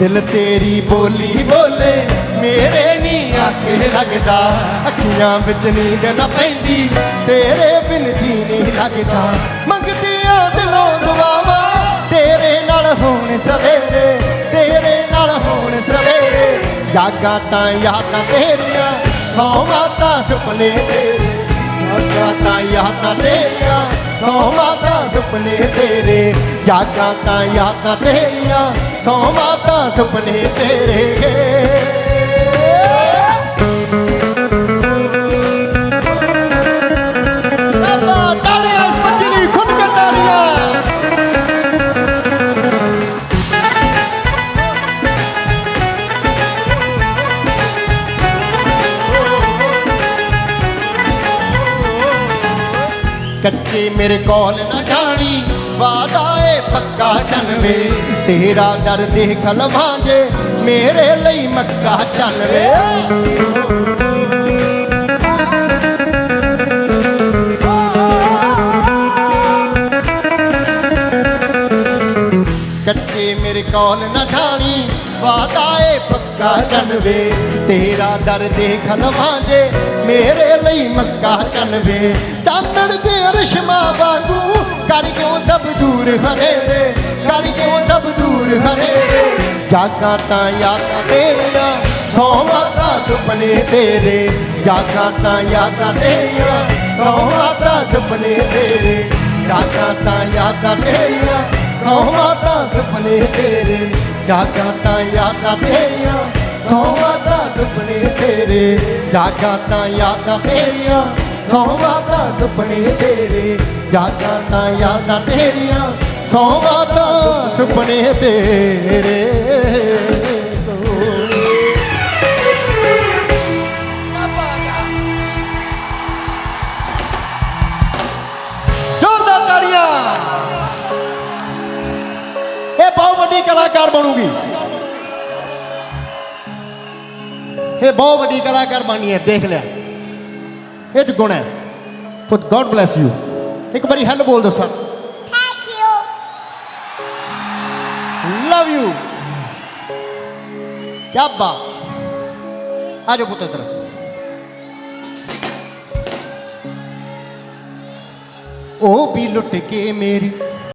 ਦਿਲ ਤੇਰੀ ਬੋਲੀ ਬੋਲੇ, ਮੇਰੇ ਨਹੀਂ ਆਖੇ ਲੱਗਦਾ, ਅੱਖੀਆਂ ਵਿੱਚ ਨੀਂਦ ਨਾ ਪੈਂਦੀ, ਤੇਰੇ ਬਿਨ ਜੀ ਨਹੀਂ ਲੱਗਦਾ। ਮੰਗਦੀਆਂ ਦਿਲੋਂ ਦੁਆਵਾਂ, ਤੇਰੇ ਨਾਲ ਹੋਣ ਸਵੇਰੇ, ਤੇਰੇ ਨਾਲ ਹੋਣ ਸਵੇਰੇ। ਜਾਗਾ ਤਾਂ ਯਾਦਾਂ ਤੇਰੀਆਂ, ਸੌਵਾਂ ਤਾਂ ਸੁਪਨੇ ਤੇਰੇ। ਜਾਗਾ ਤਾਂ ਯਾਦਾਂ ਤੇਰੀਆਂ, ਸੌਵਾਂ ਤਾਂ ਸੁਪਨੇ ਤੇਰੇ ਜਾਗਾ ਤਾਂ ਯਾਦਾਂ ਤੇਰੀਆਂ ਸੌਵਾਂ ਤਾਂ ਸੁਪਨੇ ਤੇਰੇ ਬਾਬਾ ਤਾੜੀਆਂ ਕੱਚੇ ਮੇਰੇ ਕੋਲ ਨਾ ਜਾਣੀ। ਵਾਦਾ ਏ ਪੱਕਾ ਜਨਵੇ ਤੇਰਾ ਦਰ ਦੇਖ ਲਵਾਂਗੇ। ਮੇਰੇ ਲਈ ਮੱਕਾ ਚੱਲਵੇ ਕੱਚੇ ਮੇਰੇ ਕੋਲ ਨਾ ਜਾਣੀ। ਵਾਦਾ ਏ ਪੱਕਾ ਜਨਵੇ ਤੇਰਾ ਦਰ ਦੇਖ ਲਵਾਂਗੇ। ਮੇਰੇ ਲਈ ਮੱਕਾ ਚੱਲਵੇ ਚਾਨਣ ਦੇ ਰਸ਼ਮਾ ਵਾਂਗੂ, ਕਰ ਕਿਉਂ ਸਭ ਦੂਰ ਹਨੇਰੇ ਕਰ ਕਿਉਂ ਸਭ ਦੂਰ ਹਨੇਰੇ ਜਾਗਾ ਤਾਂ ਯਾਦਾਂ ਤੇਰੀਆਂ ਸੌਵਾਂ ਤਾਂ ਸੁਪਨੇ ਤੇਰੇ। ਜਾਗਾ ਤਾਂ ਯਾਦਾਂ ਤੇਰੀਆਂ ਸੌਵਾਂ ਤਾਂ ਸੁਪਨੇ ਤੇਰੇ। ਜਾਗਾ ਤਾਂ ਯਾਦਾਂ ਤੇਰੀਆਂ ਸੌਵਾਂ ਤਾਂ ਸੁਪਨੇ ਤੇਰੇ। ਜਾਗਾ ਤਾਂ ਯਾਦਾਂ ਤੇਰੀਆਂ ਸੌਵਾਂ ਤਾਂ ਸੁਪਨੇ ਤੇਰੇ, ਜਾਗਾ ਤਾਂ ਯਾਦਾਂ ਤੇਰੀਆਂ। ਸੌਵਾਂ ਤਾਂ ਸੁਪਨੇ ਤੇਰੇ, ਜਾਗਾ ਤਾਂ ਯਾਦਾਂ ਤੇਰੀਆਂ। ਸੌਵਾਂ ਤਾਂ ਸੁਪਨੇ ਤੇਰੇ। ਇਹ ਬਹੁਤ ਵੱਡੀ ਕਲਾਕਾਰ ਬਣੂਗੀ। ये बहुत बड़ी कलाकार बनी है देख लिया ये तो गुण है। पुत गॉड ब्लेस यू एक बारी हेलो बोल दो सर। लव यू क्या बात। आ जाओ पुत्र इधर ओ भी लुट के मेरी